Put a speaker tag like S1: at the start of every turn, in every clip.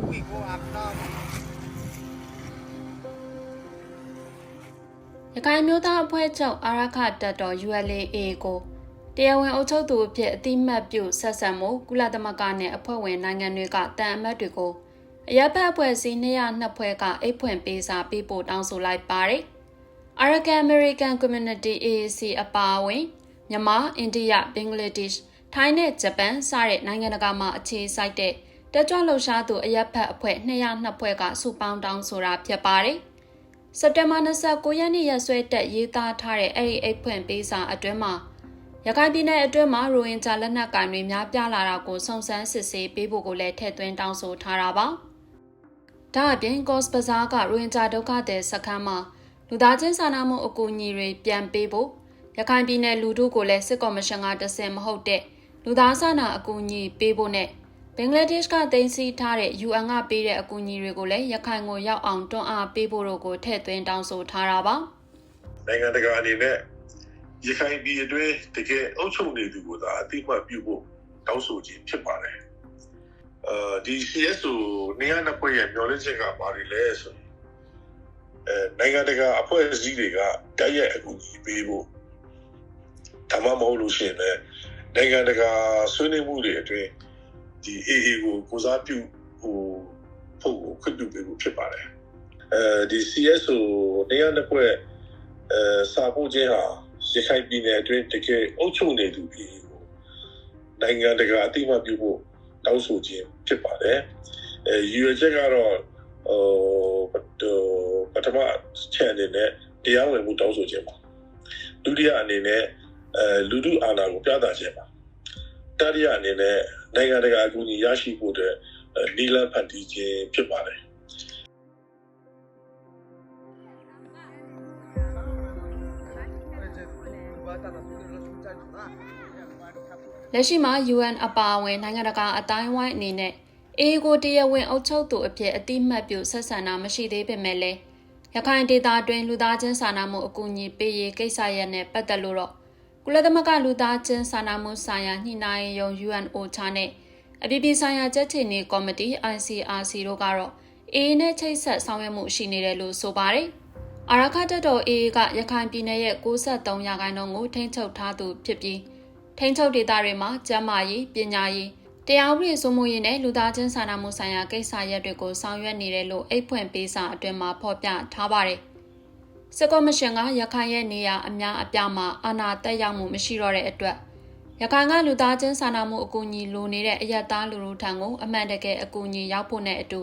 S1: we go up now.
S2: ရခိုင်မျိုးသားအဖွဲ့ချုပ်အာရခတပ်တော် ULA ကိုတရားဝင်အုပ်ချုပ်သူအဖြစ်အတိမတ်ပြုဆက်ဆံမှုကုလသမဂ္ဂနဲ့အဖွဲ့ဝင်နိုင်ငံတွေကတန်အမတ်တွေကိုအရပ်ဘက်အဖွဲ့အစည်း202ဖွဲ့ကအိတ်ဖွင့်ပေးစာပေးပို့တောင်းဆိုလိုက်ပါတယ်။ Arakan American Community AAC အပါအဝင်မြန်မာ၊အိန္ဒိယ၊ဘင်္ဂလားဒေ့ရှ်၊ထိုင်းနဲ့ဂျပန်စတဲ့နိုင်ငံတကာမှာအခြေစိုက်တဲ့ တက်ကြွလှုပ်ရှားသူအရက်ဖက်အဖွဲ့202ဖွဲ့ကစုပေါင်းတောင်းဆိုတာဖြစ်ပါတယ်။စက်တင်ဘာ29ရက်နေ့ရက်စွဲတက်ရေးသားထားတဲ့အဲ့ဒီအိတ်ဖွင့်ပေးစာအတွင်းမှာရခိုင်ပြည်နယ်အတွင်းမှာရိုဟင်ဂျာလက်နက်ကိုင်တွေများပြားလာတာကိုစုံစမ်းစစ်ဆေးပေးဖို့ကိုလည်းထည့်သွင်းတောင်းဆိုထားတာပါ။ဒါအပြင် Coast Bazar ကရိုဟင်ဂျာဒုက္ခသည်စခန်းမှာလူသားချင်းစာနာမှုအကူအညီတွေပြန်ပေးဖို့ရခိုင်ပြည်နယ်လူထုကိုလည်းစစ်ကော်မရှင်ကတဆင်မဟုတ်တဲ့လူသားစာနာအကူအညီပေးဖို့နဲ့ ဘင်္ဂလားဒေ့ရှ်ကတင်စီထားတဲ့ UN ကပေးတဲ့အကူအညီတွေကိုလည်းရခိုင်ကိုရောက်အောင်တွန်းအားပေးဖို့တို့ကိုထည့်သွင်းတောင်းဆိုထားတာပါ
S3: နိုင်ငံတကာအနေနဲ့ရခိုင်ပြည်အတွင်းတကယ်အုပ်ချုပ်နေသူကိုသာအတိအမှတ်ပြုဖို့တောင်းဆိုခြင်းဖြစ်ပါတယ်။အဲဒီ CSO နေရာနှစ်ဖွဲ့ရဲ့မျှော်လင့်ချက်ကဘာတွေလဲဆိုရင်အဲနိုင်ငံတကာအဖွဲ့အစည်းတွေကတိုက်ရိုက်အကူအညီပေးဖို့ဒါမှမဟုတ်လို့ရှိရင်လည်းနိုင်ငံတကာဆွေးနွေးမှုတွေအတွင်း ဒီ AA ကိုကိုစားပြုဟိုဖို့ကိုခွင့်ပြုပေးဖို့ဖြစ်ပါတယ်။အဲဒီ CSO နေရာနှစ်ဖွဲ့အဲစာပို့ခြင်းဟာရခိုင်ပြည်နယ်အတွင်းတကယ်အုပ်ချုပ်နေသူပြည်ကိုနိုင်ငံတကာအသိအမှတ်ပြုဖို့တောင်းဆိုခြင်းဖြစ်ပါတယ်။အဲရည်ရွယ်ချက်ကတော့ဟိုပထမချက်အနေနဲ့တရားဝင်မှုတောင်းဆိုခြင်းပါ။ဒုတိယအနေနဲ့အဲလူထုအာဏာကိုပြသခြင်းပါ။တတိယအနေနဲ့ နိုင်ငံတကာအကူအညီရရှိဖို့အတွက်နီလန်ဖန်တီးခြင်းဖြစ်ပါတယ်။
S2: လက်ရှိမှာ UN အပါအဝင်နိုင်ငံတကာအတိုင်းဝိုင်းအနေနဲ့အေကိုတရားဝင်အုပ်ချုပ်သူအဖြစ်အတိမတ်ပြုဆက်ဆံတာမရှိသေးပေမဲ့လည်းရခိုင်ဒေသတွင်းလူသားချင်းစာနာမှုအကူအညီပေးရေးကိစ္စရပ်နဲ့ပတ်သက်လို့တော့ ကုလသမဂ္ဂလူသားချင်းစာနာမှုဆိုင်ရာညှိနှိုင်းရေးရုံး UNOCHA နဲ့အပြည်ပြည်ဆိုင်ရာကြက်ချီနေကော်မတီ ICRC တို့ကတော့အေးနဲ့ချိတ်ဆက်ဆောင်ရွက်မှုရှိနေတယ်လို့ဆိုပါတယ်။အာရခတက်တော်အေးကရခိုင်ပြည်နယ်ရဲ့63ရာခိုင်နှုန်းကိုထိန်းချုပ်ထားသူဖြစ်ပြီးထိန်းချုပ်ဒေသတွေမှာကျန်းမာရေးပညာရေးတရားဥပဒေစိုးမိုးရေးနဲ့လူသားချင်းစာနာမှုဆိုင်ရာကိစ္စရပ်တွေကိုဆောင်ရွက်နေတယ်လို့အိတ်ဖွင့်ပေးစာအတွင်မှာဖော်ပြထားပါတယ်။ စစ်ကော်မရှင်ကရခိုင်ရဲ့နေရာအများအပြားမှာအာဏာတက်ရောက်မှုမရှိတော့တဲ့အတွက်ရခိုင်ကလူသားချင်းစာနာမှုအကူအညီလိုနေတဲ့အယက်သားလူလူထံကိုအမှန်တကယ်အကူအညီရောက်ဖို့နဲ့အတူ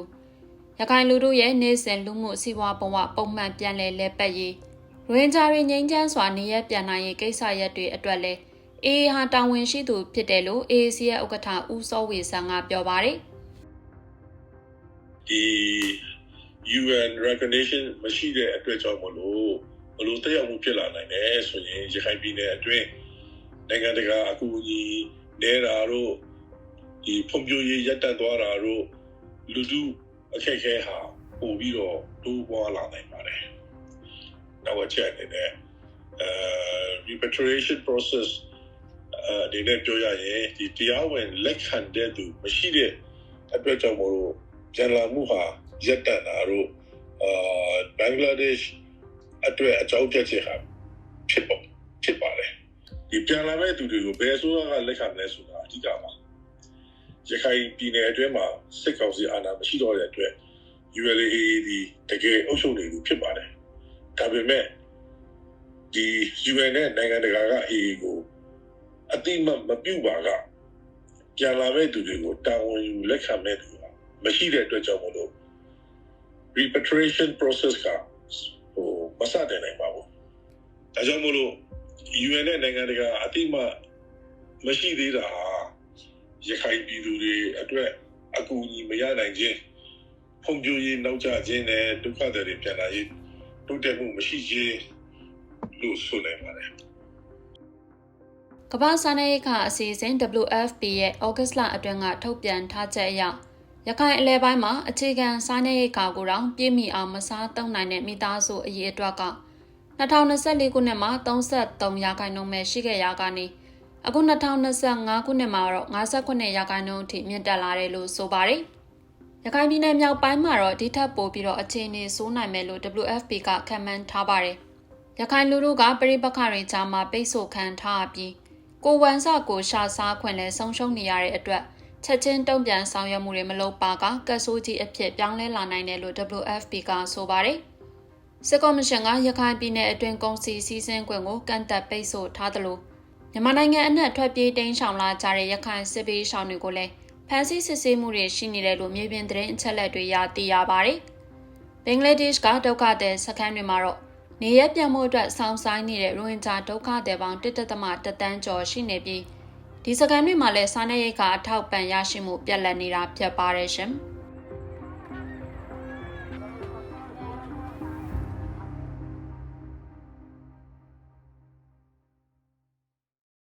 S2: ရခိုင်လူတို့ရဲ့နေစဉ်လူမှုစီးပွားဘဝပုံမှန်ပြန်လည်လဲပတ်ရေးရိုဟင်ဂျာတွေငြိမ်းချမ်းစွာနေရပြန်နိုင်ရေးကိစ္စရပ်တွေအတွက်လည်းအေးဟာတာဝန်ရှိသူဖြစ်တယ်လို့ AAC ရဲ့ဥက္ကဋ္ဌဦးစောဝေဆန်ကပြောပါတယ်
S3: ဒီ UN recognition မရှိတဲ့အတွက်ကြောင့်မလို့ဘလို့တက်ရောက်မှုဖြစ်လာနိုင်တယ်ဆိုရင်ရခိုင်ပြည်နယ်အတွင်းနိုင်ငံတကာအကူအညီနေတာတို့ဒီဖွံ့ဖြိုးရေးရပ်တန့်သွားတာတို့လူထုအခက်အခဲဟာပို့ပြီးတော့တိုးပွားလာနိုင်ပါတယ်။နောက်အချက်အနေနဲ့အဲ repatriation process အဲဒီနဲ့ပြောရရင်ဒီတရားဝင်လက်ခံတဲ့သူမရှိတဲ့အတွက်ကြောင့်မလို့ပြန်လာမှုဟာ ရပ်တန့်တာတို့အာဘင်္ဂလားဒေ့ရှ်အတွက်အကြောင်းပြချက်ဟာဖြစ်ပေါ်ဖြစ်ပါတယ်ဒီပြန်လာမဲ့သူတွေကိုဘယ်အစိုးရကလက်ခံမလဲဆိုတာအဓိကပါရခိုင်ပြည်နယ်အတွင်းမှာစစ်ကောင်စီအာဏာမရှိတော့တဲ့အတွက် ULA ဒီတကယ်အုပ်ချုပ်နေလို့ဖြစ်ပါတယ်ဒါပေမဲ့ဒီ UN နဲ့နိုင်ငံတကာက AA ကိုအတိမတ်မပြုတ်ပါကပြန်လာမဲ့သူတွေကိုတာဝန်ယူလက်ခံမဲ့သူဟာမရှိတဲ့အတွက်ကြောင့်မလို့ repatriation process ကဟိုမစတဲ့နိုင်ပါဘူး။ဒါကြောင့်မလို့ UN နဲ့နိုင်ငံတကာအတိမတ်မရှိသေးတာဟာရခိုင်ပြည်သူတွေအတွက်အကူအညီမရနိုင်ခြင်းဖွံ့ဖြိုးရေးနောက်ကျခြင်းနဲ့ဒုက္ခတွေပြန်လာရေးတိုးတက်မှုမရှိခြင်းလို့ဆိုနိုင်ပါတယ်
S2: ကမ္ဘာစာနယ်ခအစီအစဉ် WFP ရဲ့ဩဂတ်လအတွင်းကထုတ်ပြန်ထားချက်အရ ရခိုင်အလဲပိုင်းမှာအခြေခံစားနပ်ရိက္ခာကိုတောင်ပြည့်မီအောင်မစားသုံးနိုင်တဲ့မိသားစုအရေးအတွက်က2024ခုနှစ်မှာ33ရာခိုင်နှုန်းပဲရှိခဲ့ရာကနေအခု2025ခုနှစ်မှာတော့58ရာခိုင်နှုန်းအထိမြင့်တက်လာတယ်လို့ဆိုပါတယ်။ရခိုင်ပြည်နယ်မြောက်ပိုင်းမှာတော့ဒီထက်ပိုပြီးတော့အခြေအနေဆိုးနိုင်မယ်လို့ WFP ကခန့်မှန်းထားပါတယ်။ရခိုင်လူထုကပြိပခါတွေကြားမှာပိတ်ဆို့ခံထားပြီးကိုဝန်စကိုရှာစားခွင့်လဲဆုံးရှုံးနေရတဲ့အတွက် ချက်ချင်းတုံ့ပြန်ဆောင်ရွက်မှုတွေမလုပ်ပါကကတ်ဆိုးကြီးအဖြစ်ပြောင်းလဲလာနိုင်တယ်လို့ WFP ကဆိုပါတယ်။စစ်ကော်မရှင်ကရခိုင်ပြည်နယ်အတွင်းကုန်စည်စည်းစိမ်ခွင့်ကိုကန့်သက်ပိတ်ဆို့ထားသလိုမြန်မာနိုင်ငံအနှံ့ထွက်ပြေးတိမ်းရှောင်လာကြတဲ့ရခိုင်စစ်ပေးရှောင်တွေကိုလည်းဖမ်းဆီးစစ်ဆေးမှုတွေရှိနေတယ်လို့မြေပြင်သတင်းအချက်အလက်တွေရသိရပါတယ်။ဘင်္ဂလားဒေ့ရှ်ကဒုက္ခသည်စခန်းတွေမှာတော့နေရပြန်မှုအတွက်စောင့်ဆိုင်နေတဲ့ရိုဟင်ဂျာဒုက္ခသည်ပေါင်း1.3တန်းကျော်ရှိနေပြီး ဒီစကန်တွေမှာလည်းစားနပ်ရိက္ခာအထောက်ပံ့ရရှိမှုပြက်လက်နေတာဖြစ်ပါတယ်ရှင်။